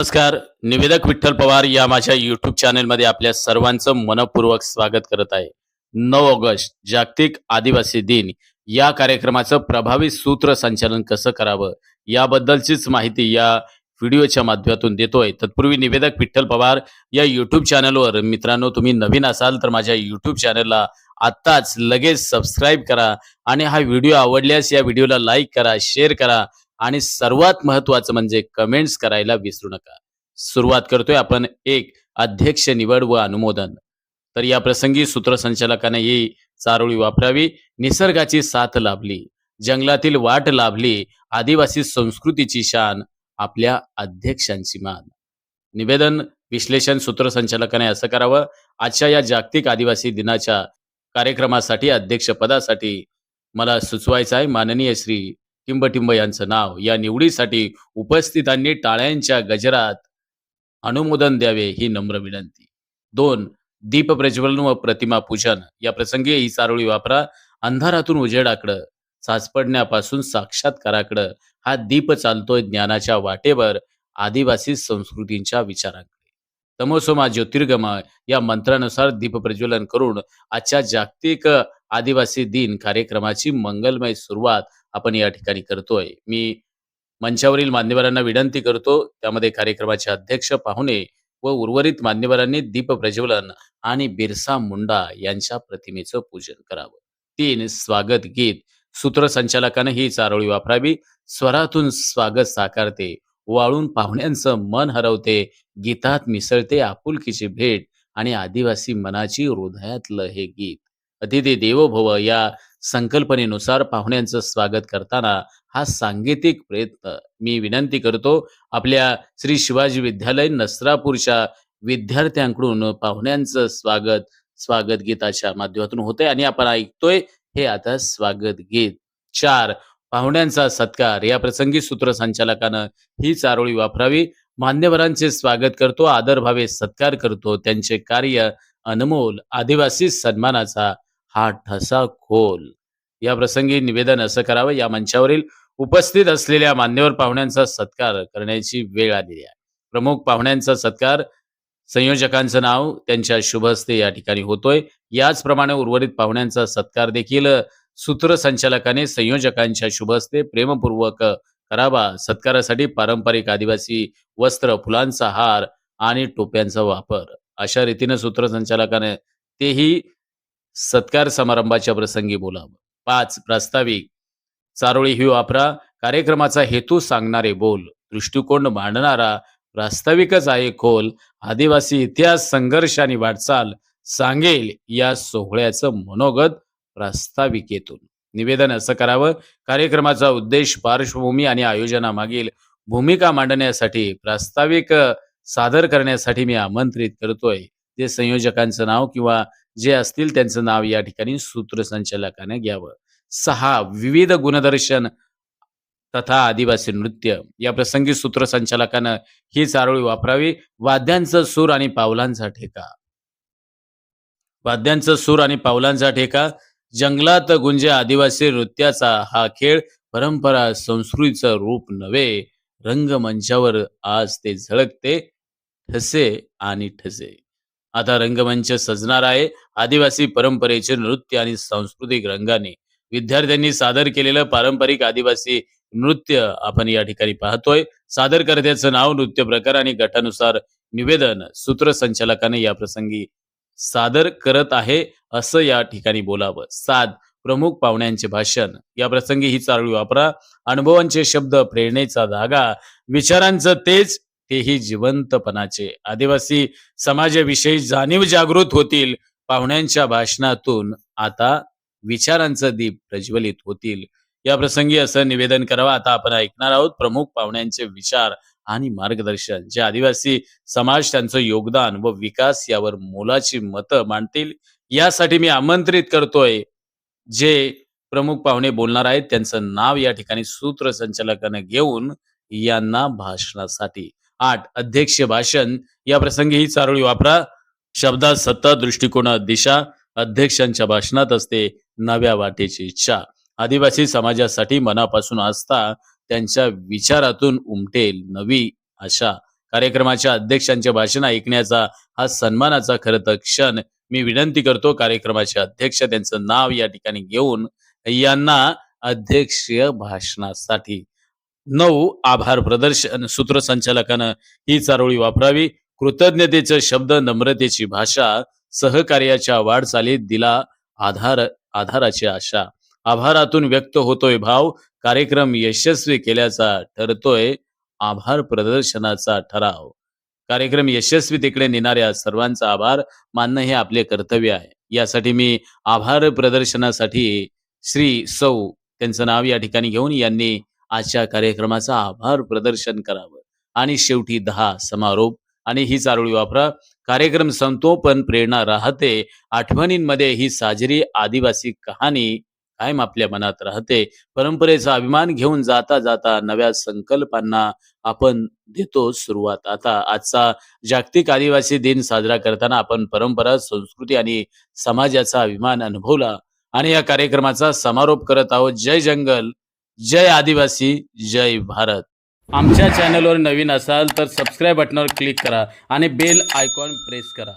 नमस्कार निवेदक विठ्ठल पवार या माझ्या युट्यूब चॅनेलमध्ये आपल्या सर्वांचं मनपूर्वक स्वागत करत आहे. नऊ ऑगस्ट जागतिक आदिवासी दिन. या कार्यक्रमाचं प्रभावी सूत्रसंचालन कसं करावं याबद्दलचीच माहिती या व्हिडिओच्या माध्यमातून देतोय. तत्पूर्वी निवेदक विठ्ठल पवार या युट्यूब चॅनलवर मित्रांनो तुम्ही नवीन असाल तर माझ्या युट्यूब चॅनलला आत्ताच लगेच सबस्क्राईब करा आणि हा व्हिडिओ आवडल्यास या व्हिडिओला लाईक करा शेअर करा. आणि सर्वात महत्वाचं म्हणजे कमेंट्स करायला विसरू नका. सुरुवात करतोय आपण एक अध्यक्ष निवड व अनुमोदन. तर या प्रसंगी सूत्रसंचालकाने ही चारोळी वापरावी. निसर्गाची साथ लाभली जंगलातील वाट लाभली आदिवासी संस्कृतीची शान आपल्या अध्यक्षांची मान. निवेदन विश्लेषण सूत्रसंचालकाने असं करावं. आजच्या या जागतिक आदिवासी दिनाच्या कार्यक्रमासाठी अध्यक्षपदासाठी मला सुचवायचं आहे. माननीय श्री किंबटिंब यांचं नाव. या निवडीसाठी उपस्थितांनी टाळ्यांच्या गजरात अनुमोदन द्यावे ही नम्र विनंती. दोन दीप प्रज्वलन व प्रतिमा पूजन. या प्रसंगी ही चारोळी वापरा. अंधारातून उजेडाकडं साचपडण्यापासून साक्षात्काराकडं. हा दीप चालतोय ज्ञानाच्या वाटेवर. आदिवासी संस्कृतींच्या विचारांकडे. तमोसोमा ज्योतिर्गमा. या मंत्रानुसार दीप प्रज्वलन करून आजच्या जागतिक आदिवासी दिन कार्यक्रमाची मंगलमय सुरुवात आपण या ठिकाणी करतोय. मी मंचावरील मान्यवरांना विनंती करतो त्यामध्ये कार्यक्रमाचे अध्यक्ष पाहुणे व उर्वरित मान्यवरांनी दीप प्रज्वलन आणि बिरसा मुंडा यांच्या प्रतिमेचं पूजन करावं. तीन स्वागत गीत. सूत्रसंचालकानं ही चारोळी वापरावी. स्वरातून स्वागत साकारते. वाळून पाहुण्यांचं मन हरवते. गीतात मिसळते आपुलकीची भेट आणि आदिवासी मनाची हृदयातलं हे गीत. अतिथी देवो भव या संकल्पनेनुसार पाहुण्यांचं स्वागत करताना हा सांगीतिक प्रयत्न मी विनंती करतो. आपल्या श्री शिवाजी विद्यालय नसरापूरच्या विद्यार्थ्यांकडून पाहुण्यांचं स्वागत स्वागत गीताच्या माध्यमातून होतंय आणि आपण ऐकतोय हे आता स्वागत गीत. चार पाहुण्यांचा सत्कार. या प्रसंगी सूत्रसंचालकानं ही चारोळी वापरावी. मान्यवरांचे स्वागत करतो आदरभावे सत्कार करतो. त्यांचे कार्य अनमोल आदिवासी सन्मानाचा हा ठसा खोल. या प्रसंगी निवेदन असं करावं या मंचावरील उपस्थित असलेल्या मान्यवर पाहुण्यांचा सत्कार करण्याची वेळ आलेली आहे. प्रमुख पाहुण्यांचा सत्कार संयोजकांचं नाव त्यांच्या शुभ हस्ते या ठिकाणी होतोय. याचप्रमाणे उर्वरित पाहुण्यांचा सत्कार देखील सूत्रसंचालकाने संयोजकांच्या शुभ हस्ते प्रेमपूर्वक करावा. सत्कारासाठी पारंपरिक आदिवासी वस्त्र फुलांचा हार आणि टोप्यांचा वापर. अशा रीतीने सूत्रसंचालकाने तेही सत्कार समारंभाच्या प्रसंगी बोलावं. पाच प्रास्ताविक. चारोळी ही वापरा. कार्यक्रमाचा हेतू सांगणारे बोल. दृष्टिकोन मांडणारा. प्रास्ताविकच आहे खोल. आदिवासी इतिहास संघर्ष आणि वाटचाल सांगेल या सोहळ्याचं मनोगत प्रास्ताविकेतून. निवेदन असं करावं. कार्यक्रमाचा उद्देश पार्श्वभूमी आणि आयोजनामागील भूमिका मांडण्यासाठी प्रास्ताविक सादर करण्यासाठी मी आमंत्रित करतोय. जे संयोजकांचं नाव किंवा जे असतील त्यांचं नाव या ठिकाणी सूत्रसंचालकाने घ्यावं. सहा विविध गुणदर्शन तथा आदिवासी नृत्य. या प्रसंगी सूत्रसंचालकानं ही चारोळी वापरावी. वाद्यांचा सूर आणि पावलांचा ठेका. वाद्यांचा सूर आणि पावलांचा ठेका. जंगलात गुंजे आदिवासी नृत्याचा हा खेळ परंपरा संस्कृतीचं रूप नव्हे. रंगमंचावर आज ते झळकते. ठसे आणि ठसे. आता रंगमंच सजणार आहे. आदिवासी परंपरेचे नृत्य आणि सांस्कृतिक रंगाने. विद्यार्थ्यांनी सादर केलेलं पारंपरिक आदिवासी नृत्य आपण या ठिकाणी पाहतोय. सादरकर्त्याचं नाव नृत्य प्रकार आणि गटानुसार निवेदन सूत्रसंचालकाने या प्रसंगी सादर करत आहे असं या ठिकाणी बोलावं. सात प्रमुख पाहुण्यांचे भाषण. या प्रसंगी ही चारोळी वापरा. अनुभवांचे शब्द प्रेरणेचा धागा. विचारांचं तेज तेही जिवंतपणाचे. आदिवासी समाजाविषयी जाणीव जागृत होतील. पाहुण्यांच्या भाषणातून आता विचारांचं दीप प्रज्वलित होतील. या प्रसंगी असं निवेदन करावं. आता आपण ऐकणार आहोत प्रमुख पाहुण्यांचे विचार आणि मार्गदर्शन. जे आदिवासी समाज त्यांचं योगदान व विकास यावर मोलाची मतं मांडतील यासाठी मी आमंत्रित करतोय. जे प्रमुख पाहुणे बोलणार आहेत त्यांचं नाव या ठिकाणी सूत्रसंचालकाने घेऊन यांना भाषणासाठी. आठ. अध्यक्ष भाषण. या प्रसंगी ही चारोळी वापरा. शब्दात सत्ता दृष्टिकोनात दिशा. अध्यक्षांच्या भाषणात असते नव्या वाटेची इच्छा. आदिवासी समाजासाठी मनापासून आस्था त्यांच्या विचारातून उमटेल नवी आशा. कार्यक्रमाच्या अध्यक्षांचे भाषण ऐकण्याचा हा सन्मानाचा खरं तर क्षण. मी विनंती करतो कार्यक्रमाचे अध्यक्ष त्यांचं नाव या ठिकाणी घेऊन यांना अध्यक्षीय भाषणासाठी नऊ आभार प्रदर्शन सूत्रसंचालकानं ही चारोळी वापरावी. कृतज्ञतेचं शब्द नम्रतेची भाषा सहकार्याच्या वाढचालीत दिला आधार आधाराची आशा. आभारातून व्यक्त होतोय भाव कार्यक्रम यशस्वी केल्याचा ठरतोय आभार प्रदर्शनाचा ठराव. कार्यक्रम यशस्वी तिकडे नेणाऱ्या सर्वांचा आभार मानणं हे आपले कर्तव्य आहे. यासाठी मी आभार प्रदर्शनासाठी श्री सौ त्यांचं नाव या ठिकाणी घेऊन यांनी आजच्या कार्यक्रमाचा आभार प्रदर्शन करावं. आणि शेवटी दहा समारोप. आणि ही चारोळी वापरा. कार्यक्रम संपतो पण प्रेरणा राहते. आठवणींमध्ये ही साजरी आदिवासी कहाणी कायम आपल्या मनात राहते. परंपरेचा अभिमान घेऊन जाता जाता नव्या संकल्पांना आपण देतो सुरुवात. आता आजचा जागतिक आदिवासी दिन साजरा करताना आपण परंपरा संस्कृती आणि समाजाचा अभिमान अनुभवला. आणि या कार्यक्रमाचा समारोप करत आहोत. जय जंगल! जय आदिवासी जय भारत. आमच्या चॅनलवर नवीन असाल तर सबस्क्राईब बटनावर क्लिक करा आणि बेल आयकॉन प्रेस करा.